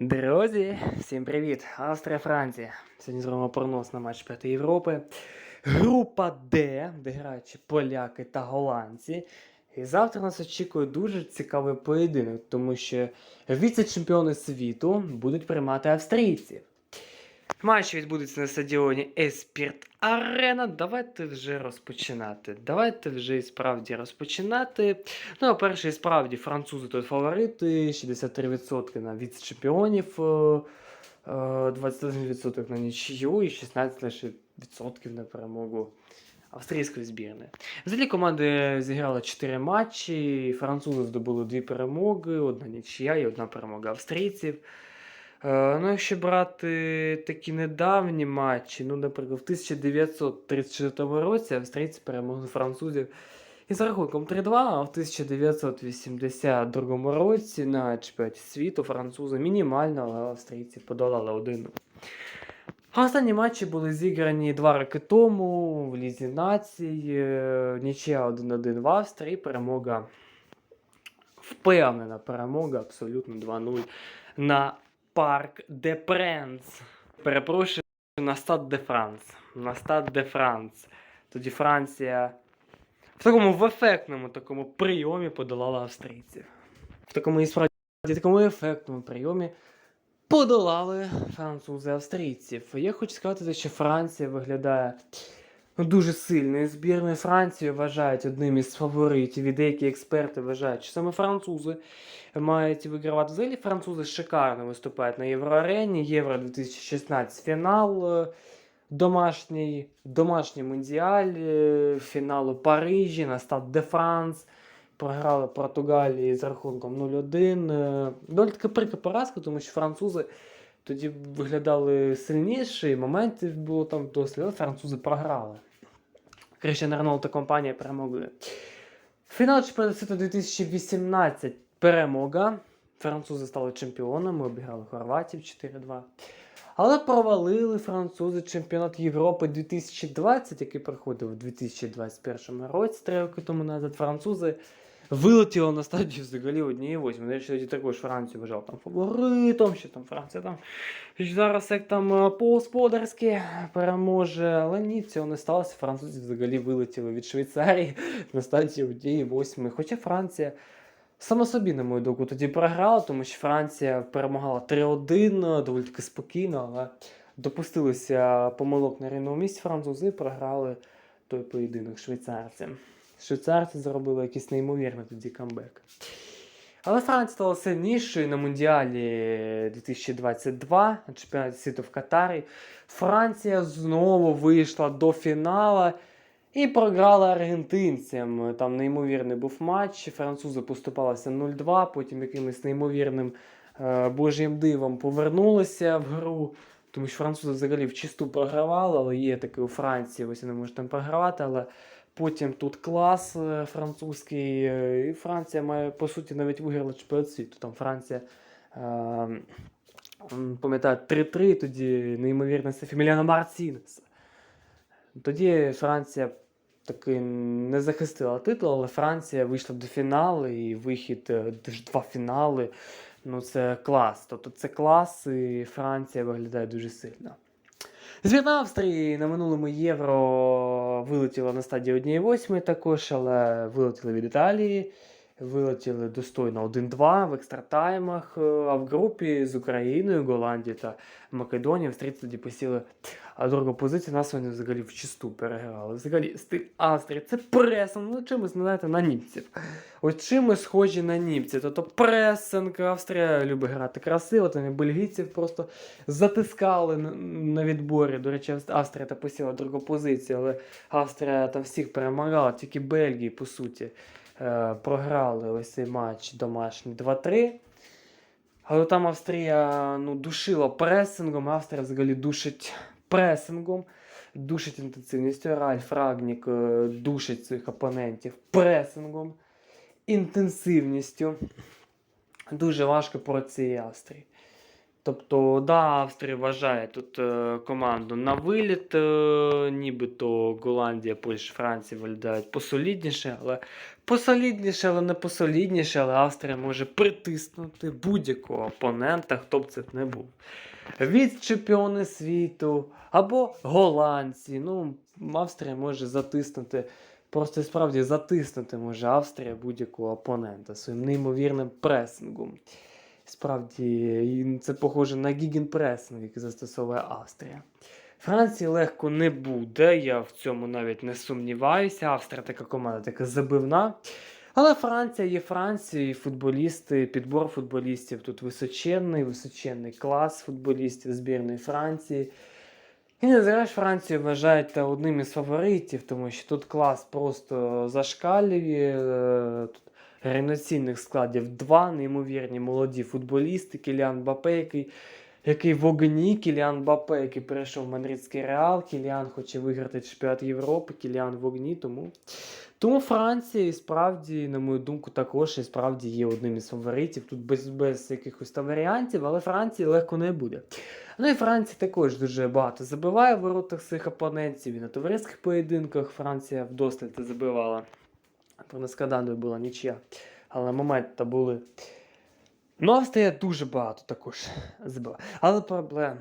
Друзі, всім привіт! Австрія, Франція. Сьогодні зробимо прогноз на матч П'ятої Європи. Група Д, де грають поляки та голландці. І завтра нас очікує дуже цікавий поєдинок, тому що віце-чемпіони світу будуть приймати австрійців. Матч відбудеться на стадіоні Еспірт Арена. Давайте вже розпочинати. Давайте вже і справді розпочинати. Ну, по-перше, і справді французи тут фаворити, 63% на віце-чемпіонів, е, е, 21% на нічию і 16 лише відсотків на перемогу австрійської збірної. Взагалі команди зіграли 4 матчі, французи здобули 2 перемоги, одна нічия і одна перемога австрійців. Е, Ну, якщо брати такі недавні матчі, ну, наприклад, в 1934 році австрійці перемогли французів із рахунком 3-2, а в 1982 році на чемпіонаті світу французи мінімально, а австрійці подолали 1 а Останні матчі були зіграні два роки тому в Лізі Націй, е, нічия 1-1 в Австрії, перемога, впевнена перемога, абсолютно 2-0 на Парк де Пренс. Перепрошую, на Стад де Франс. На Стад де Франс. Тоді Франція в такому в ефектному такому прийомі подолала австрійців. В такому і справді такому ефектному прийомі подолали французи австрійців. Я хочу сказати, що Франція виглядає дуже сильною збірною. Францію вважають одним із фаворитів, і деякі експерти вважають, що саме французи мають вигравати. Взагалі французи шикарно виступають на Євроарені. Євро 2016 фінал. е, Домашній, домашній мундіаль, е, фінал Парижі на Стад де Франс. Програли Португалії з рахунком 0-1. Е, Доволі таки прикра поразка, тому що французи тоді виглядали сильніше, і моментів було там досить, але французи програли. Кріштіан Роналд та компанія перемогли. Фінал чемпіонату світу 2018 перемога. Французи стали чемпіонами, обіграли хорватів 4-2. Але провалили французи чемпіонат Європи 2020, який проходив у 2021 році, три роки тому назад. Французи вилетіли на стадію взагалі однієї восьми. Я тоді також Францію вважав там фаворитом, що там Франція там зараз як там е, по-господарськи переможе. Але ні, цього не сталося. Французи взагалі вилетіли від Швейцарії на стадію однієї восьми. Хоча Франція. Саме собі, на мою думку, тоді програла, тому що Франція перемагала 3-1, доволі таки спокійно, але допустилися помилок на рівному місці французи, програли той поєдинок швейцарцям. Швейцарці зробили якийсь неймовірний тоді камбек. Але Франція стала сильнішою на Мундіалі 2022 на чемпіонаті світу в Катарі. Франція знову вийшла до фіналу і програла аргентинцям. Там неймовірний був матч. Французи поступалися 0-2, потім якимось неймовірним е, божим дивом повернулися в гру. Тому що французи взагалі в чисту програвали, але є таке у Франції, ось вони можуть там програвати, але потім тут клас е, французький, е, і Франція має, по суті, навіть виграла чемпіонат світу. Там Франція. Е, м, Пам'ятаю, 3-3, тоді неймовірно це Фіміляно Марцінес. Тоді Франція таки не захистила титул, але Франція вийшла до фіналу і вихід два фінали. Ну, це клас. Тобто це клас, і Франція виглядає дуже сильно. Збірна Австрії на минулому євро вилетіла на стадії 1-8 також, але вилетіли від Італії. Вилетіли достойно 1-2 в екстратаймах, е, а в групі з Україною, Голландією та Македонією австрійці тоді посіли другу позицію нас вони взагалі в чисту переграли. Взагалі, стиль Австрії це пресинг, ну чимось знаєте, на німців. От чимось схожі на німців. Тобто пресинг, Австрія любить грати красиво, там і бельгійців просто затискали на, відборі. До речі, Австрія та посіла другу позицію, але Австрія там всіх перемагала, тільки Бельгії, по суті, програли ось цей матч домашній 2-3. Але там Австрія ну, душила пресингом, Австрія взагалі душить пресингом, душить інтенсивністю. Ральф Рагнік е, душить своїх опонентів пресингом, інтенсивністю. Дуже важко проти цієї Австрії. Тобто, да, Австрія вважає тут е, команду на виліт, е, нібито Голландія, Польща, Франція виглядають посолідніше, але посолідніше, але не посолідніше, але Австрія може притиснути будь-якого опонента, хто б це не був. Від чемпіони світу або голландці. Ну, Австрія може затиснути, просто справді затиснути може Австрія будь-якого опонента своїм неймовірним пресингом. Справді, це похоже на гігенпресинг, який застосовує Австрія. Франції легко не буде, я в цьому навіть не сумніваюся. Австрія така команда, така забивна. Але Франція є Францією, футболісти, підбор футболістів тут височенний, височенний клас футболістів збірної Франції. І не зря ж Францію вважають одним із фаворитів, тому що тут клас просто зашкалює. е, Тут героїційних складів два неймовірні молоді футболісти. Кіліан Бапе, який, який в огні, Кіліан Бапе, який перейшов в Мадридський Реал, Кіліан хоче виграти чемпіонат Європи, Кіліан в огні. Тому, тому Франція і справді, на мою думку, також і справді є одним із фаворитів. Тут без, без якихось там варіантів, але Франції легко не буде. Ну і Франція також дуже багато забиває в воротах своїх опонентів. І на товариських поєдинках Франція вдосталь це Про Нескаданою була нічия. Але моменти були. Ну, Австрія дуже багато також забила. Але проблем.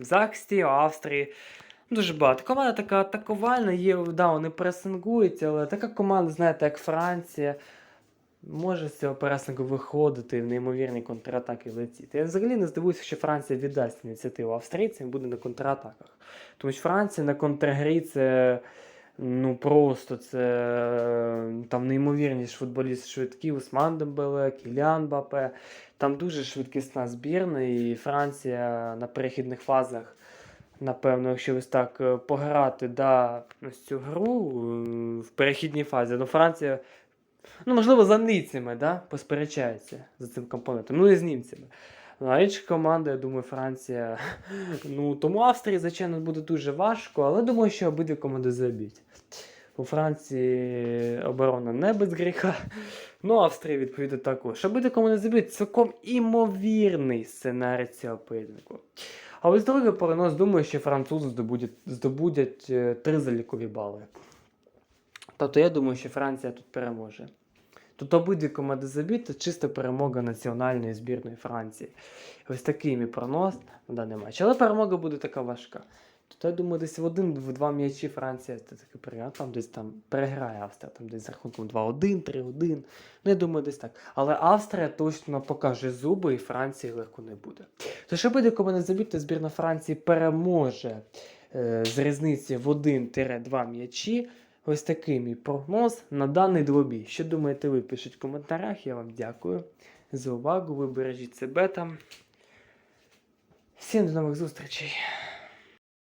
В захисті Австрії дуже багато. Команда така атакувальна, є, да, вони пресингують, але така команда, знаєте, як Франція. Може з цього пресингу виходити в неймовірні контратаки летіти. Я взагалі не здивуюся, що Франція віддасть ініціативу австрійцям і буде на контратаках. Тому що Франція на контргрі це ну просто це е, там неймовірність футболіст швидкі, Усман Дембеле, Кіліан Бапе. Там дуже швидкісна збірна, і Франція на перехідних фазах. Напевно, якщо ось так е, пограти да, ось цю гру е, в перехідній фазі, ну Франція, ну, можливо, за ницями да, посперечається за цим компонентом, ну і з німцями. А інша команда, я думаю, Франція. Ну, тому Австрії, звичайно, буде дуже важко, але думаю, що обидві команди заб'ють. У Франції оборона не без гріха. Ну, Австрія, відповідно, також. Обидві команди заб'ють цілком імовірний сценарій цього поєдинку. А ось другий перенос, думаю, що французи здобудять, здобудять е, три залікові бали. Тобто я думаю, що Франція тут переможе. Тут обидві команди заб'ють, це чиста перемога національної збірної Франції. Ось такий мій прогноз на даний матч. Але перемога буде така важка. Тут я думаю, десь в один в два м'ячі Франція це таки переграє, там десь там переграє Австрія, там десь з рахунком 2-1, 3-1. Ну, я думаю, десь так. Але Австрія точно покаже зуби, і Франції легко не буде. Тож обидві заб'ють, то збірна Франції переможе е, з різниці в 1-2 м'ячі. Ось такий мій прогноз на даний двобій. Що думаєте ви? Пишіть в коментарях. Я вам дякую за увагу. Ви бережіть себе там. Всім до нових зустрічей.